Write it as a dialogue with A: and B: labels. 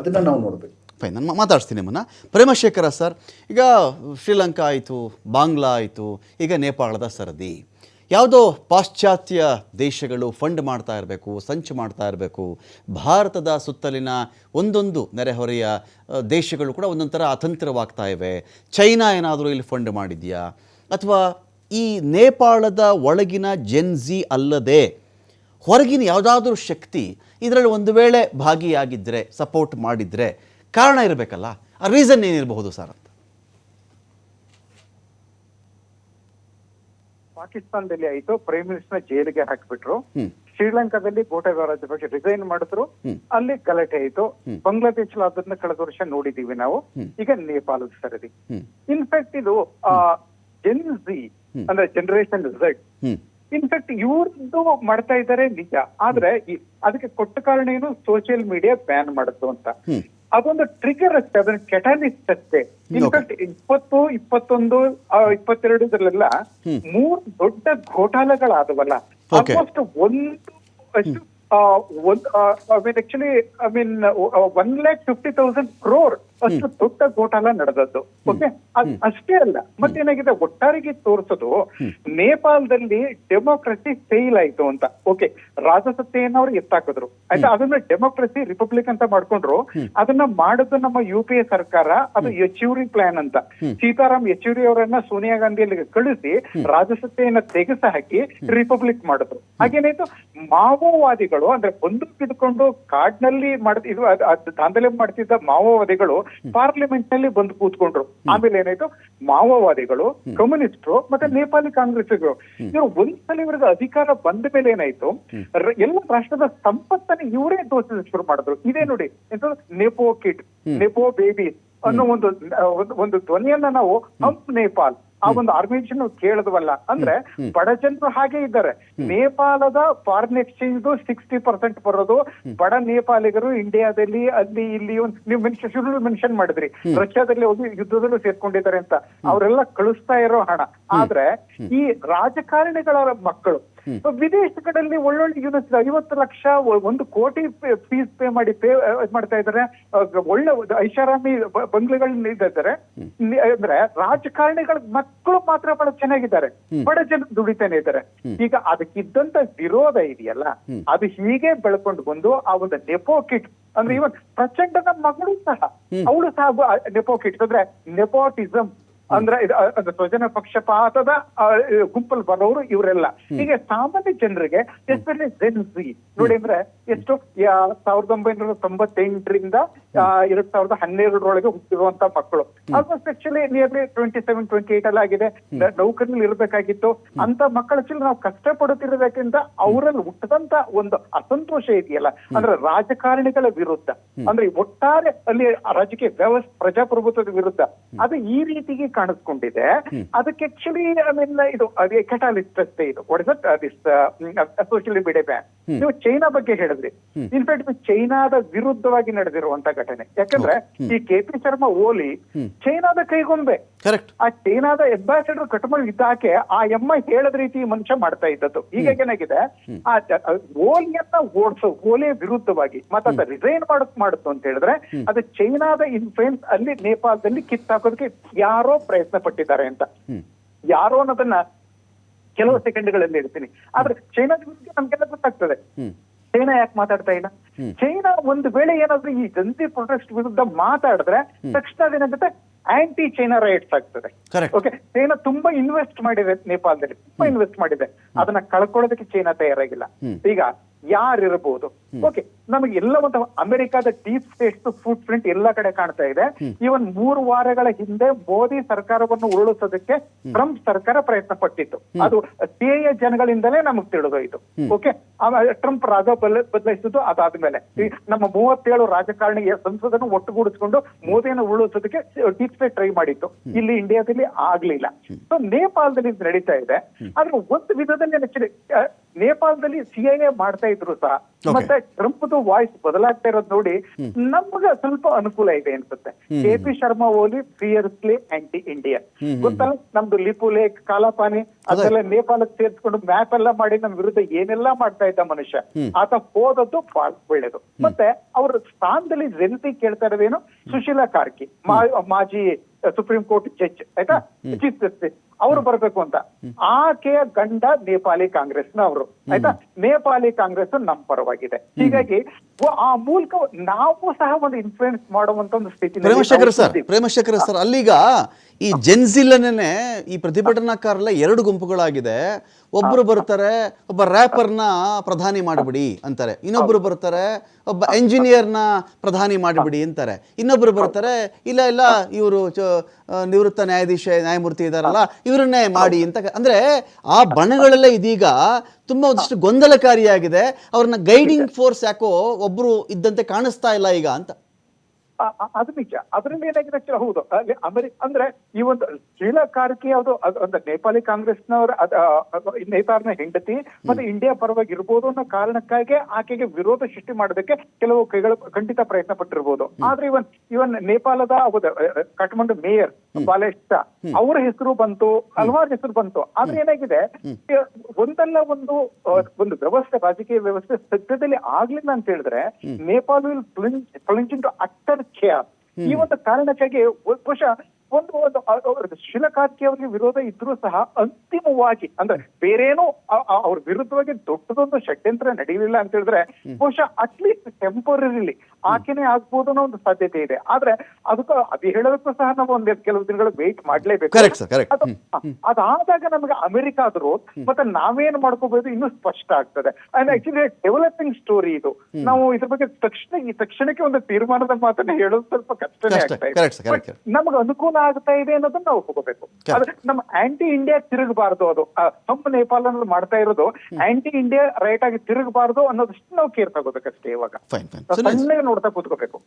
A: ಅದನ್ನ ನಾವು ನೋಡಬೇಕು.
B: ಫೈನ್ ನಾನು ಮಾತಾಡ್ತೀನಿ ನಿಮ್ಮನ್ನು. ಪ್ರೇಮಶೇಖರ ಸರ್ ಈಗ ಶ್ರೀಲಂಕಾ ಆಯಿತು ಬಾಂಗ್ಲಾ ಆಯಿತು ಈಗ ನೇಪಾಳದ ಸರದಿ. ಯಾವುದೋ ಪಾಶ್ಚಾತ್ಯ ದೇಶಗಳು ಫಂಡ್ ಮಾಡ್ತಾ ಇರಬೇಕು ಸಂಚು ಮಾಡ್ತಾ ಇರಬೇಕು. ಭಾರತದ ಸುತ್ತಲಿನ ಒಂದೊಂದು ನೆರೆಹೊರೆಯ ದೇಶಗಳು ಕೂಡ ಒಂದೊಂದು ಥರ ಅತಂತ್ರವಾಗ್ತಾ ಇವೆ. ಚೈನಾ ಏನಾದರೂ ಇಲ್ಲಿ ಫಂಡ್ ಮಾಡಿದೆಯಾ? ಅಥವಾ ಈ ನೇಪಾಳದ ಒಳಗಿನ ಜೆನ್ಜಿ ಅಲ್ಲದೆ ಹೊರಗಿನ ಯಾವುದಾದ್ರೂ ಶಕ್ತಿ ಇದರಲ್ಲಿ ಒಂದು ವೇಳೆ ಭಾಗಿಯಾಗಿದ್ದರೆ ಸಪೋರ್ಟ್ ಮಾಡಿದರೆ ಕಾರಣ ಇರಬೇಕಲ್ಲ? ಆ ರೀಸನ್ ಏನಿರಬಹುದು ಸರ್ ಅಂತ?
C: ಪಾಕಿಸ್ತಾನದಲ್ಲಿ ಆಯಿತು ಪ್ರೈಮ್ ಮಿನಿಸ್ಟರ್ ಜೈಲಿಗೆ ಹಾಕಿಬಿಟ್ರು. ಶ್ರೀಲಂಕಾದಲ್ಲಿ ಗೋಟೆಬಾರ ರಾಜಪಕ್ಷೆ ರಿಸೈನ್ ಮಾಡಿದ್ರು. ಅಲ್ಲಿ ಗಲಾಟೆ ಆಯಿತು. ಬಾಂಗ್ಲಾದೇಶ ಅದನ್ನ ಕಳೆದ ವರ್ಷ ನೋಡಿದೀವಿ ನಾವು. ಈಗ ನೇಪಾಳದ ಸರದಿ. ಇನ್ಫ್ಯಾಕ್ಟ್ ಇದು ಜೆನ್ ಜಿ ಅಂದ್ರೆ ಜನರೇಷನ್ ಝೆಡ್ ಇನ್ಫ್ಯಾಕ್ಟ್ ಇವ್ರದ್ದು ಮಾಡ್ತಾ ಇದ್ದಾರೆ ನಿಜ. ಆದ್ರೆ ಅದಕ್ಕೆ ಕೊಟ್ಟ ಕಾರಣ ಏನು? ಸೋಷಿಯಲ್ ಮೀಡಿಯಾ ಬ್ಯಾನ್ ಮಾಡುದು ಅಂತ. ಅದೊಂದು ಟ್ರಿಗರ್ ಅಷ್ಟೇ ಅದನ್ನ ಕೆಟಾಲಿಸ್ಟ್ ಅಷ್ಟೇ. ಇನ್ಫ್ಯಾಕ್ಟ್ ಇಪ್ಪತ್ತು ಇಪ್ಪತ್ತೊಂದು ಇಪ್ಪತ್ತೆರಡು ಇದ್ರಲ್ಲೆಲ್ಲ ಮೂರ್ ದೊಡ್ಡ ಘೋಟಾಲಗಳಾದವಲ್ಲ. ಆಲ್ಮೋಸ್ಟ್ ಒಂದು ಅಷ್ಟು ಆ, ಒಂದ್ I mean actually I mean one lakh fifty thousand crore ಅಷ್ಟು ದೊಡ್ಡ ಘೋಟಾಲ ನಡೆದದ್ದು. ಓಕೆ ಅಷ್ಟೇ ಅಲ್ಲ. ಮತ್ತೇನಾಗಿದೆ ಒಟ್ಟಾರೆಗೆ ತೋರಿಸೋದು ನೇಪಾಳದಲ್ಲಿ ಡೆಮೋಕ್ರಸಿ ಫೇಲ್ ಆಯ್ತು ಅಂತ. ಓಕೆ ರಾಜಸತ್ತೆಯನ್ನು ಅವ್ರು ಎತ್ತಾಕಿದ್ರು. ಆಯ್ತಾ? ಅದನ್ನ ಡೆಮೋಕ್ರಸಿ ರಿಪಬ್ಲಿಕ್ ಅಂತ ಮಾಡ್ಕೊಂಡ್ರು. ಅದನ್ನ ಮಾಡೋದು ನಮ್ಮ ಯು ಪಿ ಎ ಸರ್ಕಾರ ಅದು ಯಚೂರಿ ಪ್ಲಾನ್ ಅಂತ. ಸೀತಾರಾಮ್ ಯಚೂರಿ ಅವರನ್ನ ಸೋನಿಯಾ ಗಾಂಧಿಯಲ್ಲಿ ಕಳಿಸಿ ರಾಜಸತ್ತೆಯನ್ನ ತೆಗೆಸ ಹಾಕಿ ರಿಪಬ್ಲಿಕ್ ಮಾಡಿದ್ರು. ಹಾಗೇನಾಯ್ತು? ಮಾವೋವಾದಿಗಳು ಅಂದ್ರೆ ಬಂದು ಹಿಡ್ಕೊಂಡು ಕಾಡ್ನಲ್ಲಿ ಮಾಡ್ ಇದು ದಾಂಧಲೆ ಮಾಡ್ತಿದ್ದ ಮಾವೋವಾದಿಗಳು ಪಾರ್ಲಿಮೆಂಟ್ನಲ್ಲಿ ಬಂದು ಕೂತ್ಕೊಂಡ್ರು. ಆಮೇಲೆ ಏನಾಯ್ತು? ಮಾವೋವಾದಿಗಳು ಕಮ್ಯುನಿಸ್ಟ್ರು ಮತ್ತೆ ನೇಪಾಳಿ ಕಾಂಗ್ರೆಸ್ಗಳು ಇವರು ಒಂದ್ಸಲ ಇವ್ರಿಗೆ ಅಧಿಕಾರ ಬಂದ ಮೇಲೆ ಏನಾಯ್ತು? ಎಲ್ಲ ರಾಷ್ಟ್ರದ ಸಂಪತ್ತನ್ನ ಇವರೇ ದೋಷ ಶುರು ಮಾಡಿದ್ರು. ಇದೇ ನೋಡಿ ನೆಪೋ ಕಿಟ್ ನೆಪೋ ಬೇಬಿ ಅನ್ನೋ ಒಂದು ಒಂದು- ಒಂದು ಧ್ವನಿಯನ್ನ ನಾವು ಹಂಪ್ ನೇಪಾಲ್ ಆ ಒಂದು ಆರ್ಗನೈಸೇಷನ್ ಕೇಳದ್ವಲ್ಲ. ಅಂದ್ರೆ ಬಡ ಜನರು ಹಾಗೆ ಇದ್ದಾರೆ. ನೇಪಾಳದ ಫಾರಿನ್ ಎಕ್ಸ್ಚೇಂಜ್ ಸಿಕ್ಸ್ಟಿ ಪರ್ಸೆಂಟ್ ಬರೋದು. ಬಡ ನೇಪಾಳಿಗರು ಇಂಡಿಯಾದಲ್ಲಿ ಅಲ್ಲಿ ಇಲ್ಲಿ ಒಂದು ನೀವು ಮೆನ್ಷನ್ ಮೆನ್ಷನ್ ಮಾಡಿದ್ರಿ. ರಷ್ಯಾದಲ್ಲಿ ಹೋಗಿ ಯುದ್ಧದಲ್ಲೂ ಸೇರ್ಕೊಂಡಿದ್ದಾರೆ ಅಂತ. ಅವರೆಲ್ಲ ಕಳಿಸ್ತಾ ಇರೋ ಹಣ. ಆದ್ರೆ ಈ ರಾಜಕಾರಣಿಗಳ ಮಕ್ಕಳು ವಿದೇಶಗಳಲ್ಲಿ ಒಳ್ಳೊಳ್ಳೆ ಯೂನಿವರ್ಸಿಟಿ ಐವತ್ತು ಲಕ್ಷ ಒಂದು ಕೋಟಿ ಫೀಸ್ ಪೇ ಮಾಡಿ ಪೇ ಮಾಡ್ತಾ ಇದ್ದಾರೆ. ಒಳ್ಳೆ ಐಷಾರಾಮಿ ಬಂಗ್ಲೆಗಳನ್ನ ಇದ್ದಾರೆ. ಅಂದ್ರೆ ರಾಜಕಾರಣಿಗಳ ಮಕ್ಕಳು ಮಾತ್ರ ಬಹಳ ಚೆನ್ನಾಗಿದ್ದಾರೆ. ಬಡ ಜನ ದುಡಿತಾನೆ ಇದ್ದಾರೆ. ಈಗ ಅದಕ್ಕಿದ್ದಂತ ವಿರೋಧ ಇದೆಯಲ್ಲ? ಅದು ಹೀಗೆ ಬೆಳ್ಕೊಂಡು ಬಂದು ಆ ಒಂದು ನೆಪೋಕಿಟ್ ಅಂದ್ರೆ ಇವನ್ ಪ್ರಚಂಡನ ಮಗಳು ಸಹ. ಅವಳು ಸಹ ನೆಪೋಕಿಟ್ ಅಂದ್ರೆ ನೆಪೋಟಿಸಂ ಅಂದ್ರೆ ಸ್ವಜನ ಪಕ್ಷಪಾತದ ಆ, ಗುಂಪಲ್ಲಿ ಬರೋರು ಇವರೆಲ್ಲ. ಹೀಗೆ ಸಾಮಾನ್ಯ ಜನರಿಗೆ ಎಸ್ಪೆಷಲಿ ಜೆನ್ಸಿ ನೋಡಿ ಅಂದ್ರೆ ಎಷ್ಟು ಸಾವಿರದ ಒಂಬೈನೂರ ತೊಂಬತ್ತೆಂಟರಿಂದ ಎರಡ್ ಸಾವಿರದ ಹನ್ನೆರಡರೊಳಗೆ ಹುಟ್ಟಿರುವಂತ ಮಕ್ಕಳು. Almost actually nearly twenty seven twenty eight ಅಲ್ಲಿ ಆಗಿದೆ ನೌಕರಿನಲ್ಲಿ ಇರಬೇಕಾಗಿತ್ತು. ಅಂತ ಮಕ್ಕಳ ನಾವು ಕಷ್ಟ ಪಡುತ್ತಿರೋದಕ್ಕಿಂತ ಅವರಲ್ಲಿ ಹುಟ್ಟದಂತ ಒಂದು ಅಸಂತೋಷ ಇದೆಯಲ್ಲ. ಅಂದ್ರೆ ರಾಜಕಾರಣಿಗಳ ವಿರುದ್ಧ. ಅಂದ್ರೆ ಒಟ್ಟಾರೆ ಅಲ್ಲಿ ರಾಜಕೀಯ ವ್ಯವಸ್ಥೆ ಪ್ರಜಾಪ್ರಭುತ್ವದ ವಿರುದ್ಧ. ಅದು ಈ ರೀತಿಗೆ ಕಾಣಿಸ್ಕೊಂಡಿದೆ. ಅದಕ್ಕೆ ಆಕ್ಚುಲಿ ಐ ಮೀನ್ ಇದು ಅದೇ ಕೆಟಾಲಿಸ್ಟ್ ಅಷ್ಟೇ ಇದು. ಸೋಷಿಯಲ್ ಮೀಡಿಯಾ ಬ್ಯಾನ್ ನೀವು ಚೈನಾ ಬಗ್ಗೆ ಹೇಳಿದ್ರಿ. ಇನ್ಫ್ಯಾಕ್ಟ್ ಚೈನಾದ ವಿರುದ್ಧವಾಗಿ ನಡೆದಿರುವಂತ ಘಟನೆ. ಯಾಕಂದ್ರೆ ಈ ಕೆ ಪಿ ಶರ್ಮಾ ಓಲಿ ಚೈನಾದ ಕೈಗೊಂಬೆ. ಆ ಚೈನಾದ ಎಂಬಾಸಿಡರ್ ಕಟ್ಮಲ್ ಇದ್ದಾಕೆ ಆ ಎಮ್ಮ ಹೇಳದ ರೀತಿ ಮನುಷ್ಯ ಮಾಡ್ತಾ ಇದ್ದದ್ದು. ಈಗ ಏನಾಗಿದೆ? ಆ ಓಲಿಯನ್ನ ಓಡಿಸೋ ಓಲಿಯ ವಿರುದ್ಧವಾಗಿ ಮತ್ತ ರಿಸೈನ್ ಮಾಡಕ್ ಮಾಡುತ್ತು ಅಂತ ಹೇಳಿದ್ರೆ ಅದು ಚೈನಾದ ಇನ್ಫ್ಲೂಯೆನ್ಸ್ ಅಲ್ಲಿ ನೇಪಾಳದಲ್ಲಿ ಕಿತ್ತಾಕೋದಕ್ಕೆ ಯಾರೋ ಪ್ರಯತ್ನ ಪಟ್ಟಿದ್ದಾರೆ ಅಂತ. ಯಾರೋ ಅನ್ನೋದನ್ನ ಕೆಲವು ಸೆಕೆಂಡ್ಗಳಲ್ಲಿ ಇರ್ತೀನಿ ಆದ್ರೆ ಚೈನಾದ ವಿರುದ್ಧ ನಮ್ಗೆಲ್ಲ ಗೊತ್ತಾಗ್ತದೆ. ಚೈನಾ ಯಾಕೆ ಮಾತಾಡ್ತಾ ಇಲ್ಲ? ಚೈನಾ ಒಂದು ವೇಳೆ ಏನಾದ್ರೂ ಈ ಜಂತಿ ಪ್ರೊಟೆಸ್ಟ್ ವಿರುದ್ಧ ಮಾತಾಡಿದ್ರೆ ತಕ್ಷಣ ಅದೇನಾಗುತ್ತೆ ಆಂಟಿ ಚೈನಾ ರೈಟ್ಸ್ ಆಗ್ತದೆ. ಓಕೆ ಚೈನಾ ತುಂಬಾ ಇನ್ವೆಸ್ಟ್ ಮಾಡಿದೆ ನೇಪಾಳದಲ್ಲಿ ತುಂಬಾ ಇನ್ವೆಸ್ಟ್ ಮಾಡಿದೆ. ಅದನ್ನ ಕಳ್ಕೊಳ್ಳೋದಕ್ಕೆ ಚೈನಾ ತಯಾರಾಗಿಲ್ಲ. ಈಗ ಯಾರಿರಬಹುದು ಓಕೆ ನಮಗೆ ಎಲ್ಲ ಒಂದು ಅಮೆರಿಕಾದ ಡೀಪ್ ಸ್ಟೇಟ್ಸ್ ಫುಟ್ ಪ್ರಿಂಟ್ ಎಲ್ಲ ಕಡೆ ಕಾಣ್ತಾ ಇದೆ. ಈವನ್ ಮೂರು ವಾರಗಳ ಹಿಂದೆ ಮೋದಿ ಸರ್ಕಾರವನ್ನು ಉರುಳಿಸೋದಕ್ಕೆ ಟ್ರಂಪ್ ಸರ್ಕಾರ ಪ್ರಯತ್ನ ಪಟ್ಟಿತ್ತು. ಅದು ಸಿಎ ಜನಗಳಿಂದಲೇ ನಮಗ್ ತಿಳಿದೋಯ್ತು. ಓಕೆ ಟ್ರಂಪ್ ರಾಜ ಬದಲಾಯಿಸಿದ್ದು ಅದಾದ್ಮೇಲೆ. ನಮ್ಮ ಮೂವತ್ತೇಳು ರಾಜಕಾರಣಿ ಸಂಸದನ್ನು ಒಟ್ಟುಗೂಡಿಸ್ಕೊಂಡು ಮೋದಿಯನ್ನು ಉರುಳಿಸೋದಕ್ಕೆ ಡೀಪ್ ಸ್ಟೇಟ್ ಟ್ರೈ ಮಾಡಿತ್ತು. ಇಲ್ಲಿ ಇಂಡಿಯಾದಲ್ಲಿ ಆಗ್ಲಿಲ್ಲ. ಸೊ ನೇಪಾಳದಲ್ಲಿ ನಡೀತಾ ಇದೆ. ಆದ್ರೆ ಒಂದು ವಿಧದಲ್ಲಿ ನೆಚ್ಚಿದೆ ನೇಪಾಳದಲ್ಲಿ ಸಿಐಎ ಮಾಡ್ತಾ ಇದ್ರು ಸಹ. ಮತ್ತೆ ಟ್ರಂಪ್ದು ವಾಯ್ಸ್ ಬದಲಾಗ್ತಾ ಇರೋದು ನೋಡಿ ನಮ್ಗೆ ಸ್ವಲ್ಪ ಅನುಕೂಲ ಇದೆ ಅನ್ಸುತ್ತೆ. K P Sharma Oli fiercely anti India ಗೊತ್ತಲ್ಲ ನಮ್ದು ಲಿಪು ಲೇಕ್ ಕಾಲಾಪಾನಿ ಅದೆಲ್ಲ ನೇಪಾಳಕ್ಕೆ ಸೇರ್ಸ್ಕೊಂಡು ಮ್ಯಾಪ್ ಎಲ್ಲ ಮಾಡಿ ನಮ್ ವಿರುದ್ಧ ಏನೆಲ್ಲಾ ಮಾಡ್ತಾ ಇದ್ದ ಮನುಷ್ಯ ಆತ ಹೋದದ್ದು ಬಹಳ ಒಳ್ಳೇದು. ಮತ್ತೆ ಅವ್ರ ಸ್ಥಾನದಲ್ಲಿ ಜನತೆ ಕೇಳ್ತಾ ಇರೋದೇನು ಸುಶೀಲಾ ಕಾರ್ಕಿ ಮಾಜಿ ಸುಪ್ರೀಂ ಕೋರ್ಟ್ ಜಡ್ಜ್ ಆಯ್ತಾ? Chief justice. ಅವ್ರು ಬರ್ಬೇಕು ಅಂತ. ಆಕೆಯ ಗಂಡ ನೇಪಾಳಿ ಕಾಂಗ್ರೆಸ್ ಅವರು ಆಯ್ತಾ? ನೇಪಾಳಿ ಕಾಂಗ್ರೆಸ್ ನಮ್ ಪರವಾಗಿದೆ. ಹೀಗಾಗಿ ಆ ಮೂಲಕ ನಾವು ಸಹ ಒಂದು ಇನ್ಫ್ಲೂಯೆನ್ಸ್ ಮಾಡುವಂತ ಒಂದು ಸ್ಥಿತಿ
B: ಪ್ರೇಮಶೇಖರ್ ಸರ್ ಪ್ರೇಮಶೇಖರ್ ಸರ್ ಅಲ್ಲೀಗ ಈ ಜೆನ್ಸಿಲನೇ ಈ ಪ್ರತಿಭಟನಾಕಾರಲ್ಲ ಎರಡು ಗುಂಪುಗಳಾಗಿದೆ. ಒಬ್ಬರು ಬರ್ತಾರೆ ಒಬ್ಬ ರ್ಯಾಪರ್ನ ಪ್ರಧಾನಿ ಮಾಡಿಬಿಡಿ ಅಂತಾರೆ. ಇನ್ನೊಬ್ಬರು ಬರ್ತಾರೆ ಒಬ್ಬ ಎಂಜಿನಿಯರ್ನ ಪ್ರಧಾನಿ ಮಾಡಿಬಿಡಿ ಅಂತಾರೆ. ಇನ್ನೊಬ್ಬರು ಬರ್ತಾರೆ ಇಲ್ಲ ಇಲ್ಲ ಇವರು ನಿವೃತ್ತ ನ್ಯಾಯಾಧೀಶ ನ್ಯಾಯಮೂರ್ತಿ ಇದಾರಲ್ಲ ಇವರನ್ನೇ ಮಾಡಿ ಅಂತ ಅಂದ್ರೆ ಆ ಬಣಗಳೆಲ್ಲ ಇದೀಗ ತುಂಬಾ ಒಂದಷ್ಟು ಗೊಂದಲಕಾರಿಯಾಗಿದೆ. ಅವ್ರನ್ನ ಗೈಡಿಂಗ್ ಫೋರ್ಸ್ ಯಾಕೋ ಒಬ್ರು ಇದ್ದಂತೆ ಕಾಣಿಸ್ತಾ ಇಲ್ಲ ಈಗ ಅಂತ.
C: ಅದು ನಿಜ. ಅದರಿಂದ ಏನಾಗಿದೆ ಹೌದು. ಅಲ್ಲಿ ಅಮೆರಿ ಅಂದ್ರೆ ಈ ಒಂದು ಶ್ರೀಲಾ ಕಾರ್ಕಿ ಅದು ಒಂದು ನೇಪಾಳಿ ಕಾಂಗ್ರೆಸ್ನವರ ನೇತಾರನ ಹೆಂಡತಿ ಮತ್ತೆ ಇಂಡಿಯಾ ಪರವಾಗಿ ಇರ್ಬೋದು ಅನ್ನೋ ಕಾರಣಕ್ಕಾಗಿ ಆಕೆಗೆ ವಿರೋಧ ಸೃಷ್ಟಿ ಮಾಡೋದಕ್ಕೆ ಕೆಲವು ಕೈಗಳು ಖಂಡಿತ ಪ್ರಯತ್ನ ಪಟ್ಟಿರ್ಬೋದು. ಆದ್ರೆ ಇವನ್ ಇವನ್ ನೇಪಾಳದ ಕಾಠ್ಮಂಡು ಮೇಯರ್ ಬಾಲೇಶ್ ಅವರ ಹೆಸರು ಬಂತು ಹಲವಾರು ಹೆಸರು ಬಂತು. ಆದ್ರೆ ಏನಾಗಿದೆ ಒಂದಲ್ಲ ಒಂದು ಒಂದು ವ್ಯವಸ್ಥೆ ರಾಜಕೀಯ ವ್ಯವಸ್ಥೆ ಸದ್ಯದಲ್ಲಿ ಆಗ್ಲಿಲ್ಲ ಅಂತ ಹೇಳಿದ್ರೆ Nepal will plunge into utter chaos ಈ ಒಂದು ಕಾರಣಕ್ಕಾಗಿ ಒ- ಬಹುಶಃ ಒಂದು ಒಂದು ಶಿಲಕಾರ್ಕಿ ಅವರಿಗೆ ವಿರೋಧ ಇದ್ರೂ ಸಹ ಅಂತಿಮವಾಗಿ ಅಂದ್ರೆ ಬೇರೇನೋ ಅವ್ರ ವಿರುದ್ಧವಾಗಿ ದೊಡ್ಡದೊಂದು ಷಡ್ಯಂತ್ರ ನಡೆಯಲಿಲ್ಲ ಅಂತ ಹೇಳಿದ್ರೆ ಬಹುಶಃ ಅಟ್ಲೀಸ್ಟ್ ಟೆಂಪರರಿಲಿ ಆಕೆನೆ ಆಗ್ಬೋದು ಅನ್ನೋ ಒಂದು ಸಾಧ್ಯತೆ ಇದೆ. ಆದ್ರೆ ಅದಕ್ಕೂ ಅದು ಹೇಳೋದಕ್ಕೂ ಸಹ ನಾವು ಒಂದ್ ಕೆಲವು ದಿನಗಳು ವೇಟ್ ಮಾಡ್ಲೇಬೇಕು. ಅದಾದಾಗ ನಮ್ಗೆ ಅಮೆರಿಕಾದ್ರು ಮತ್ತೆ ನಾವೇನ್ ಮಾಡ್ಕೋಬಹುದು ಇನ್ನೂ ಸ್ಪಷ್ಟ ಆಗ್ತದೆ. ಅಂಡ್ ಆಕ್ಚುಲಿ ಡೆವಲಪಿಂಗ್ ಸ್ಟೋರಿ ಇದು. ನಾವು ಇದ್ರ ಬಗ್ಗೆ ತಕ್ಷಣ ಈ ತಕ್ಷಣಕ್ಕೆ ಒಂದು ತೀರ್ಮಾನದ ಮಾತನ್ನ ಹೇಳೋದು ಸ್ವಲ್ಪ ಕಷ್ಟನೇ
B: ಕಷ್ಟ,
C: ಆಗ್ತಾ ಇದೆ. ನಮ್ಗೆ ಅನುಕೂಲ ಆಗ್ತಾ ಇದೆ ಅನ್ನೋದನ್ನ ನಾವು ಹೋಗಬೇಕು.
B: ಅದು
C: ಆದ್ರೆ ನಮ್ಮ ಆಂಟಿ ಇಂಡಿಯಾ ತಿರುಗಬಾರ್ದು ಅದು. ತಮ್ಮ ನೇಪಾಳ ಅನ್ನೋದು ಮಾಡ್ತಾ ಇರೋದು ಆಂಟಿ ಇಂಡಿಯಾ ರೈಟ್ ಆಗಿ ತಿರುಗಬಾರ್ದು ಅನ್ನೋದಷ್ಟು ನಾವು ಕೇರ್ ತಗೋಬೇಕಷ್ಟೇ ಇವಾಗ. ಸಣ್ಣಗೆ ನೋಡ್ತಾ ಕೂತ್ಕೋಬೇಕು.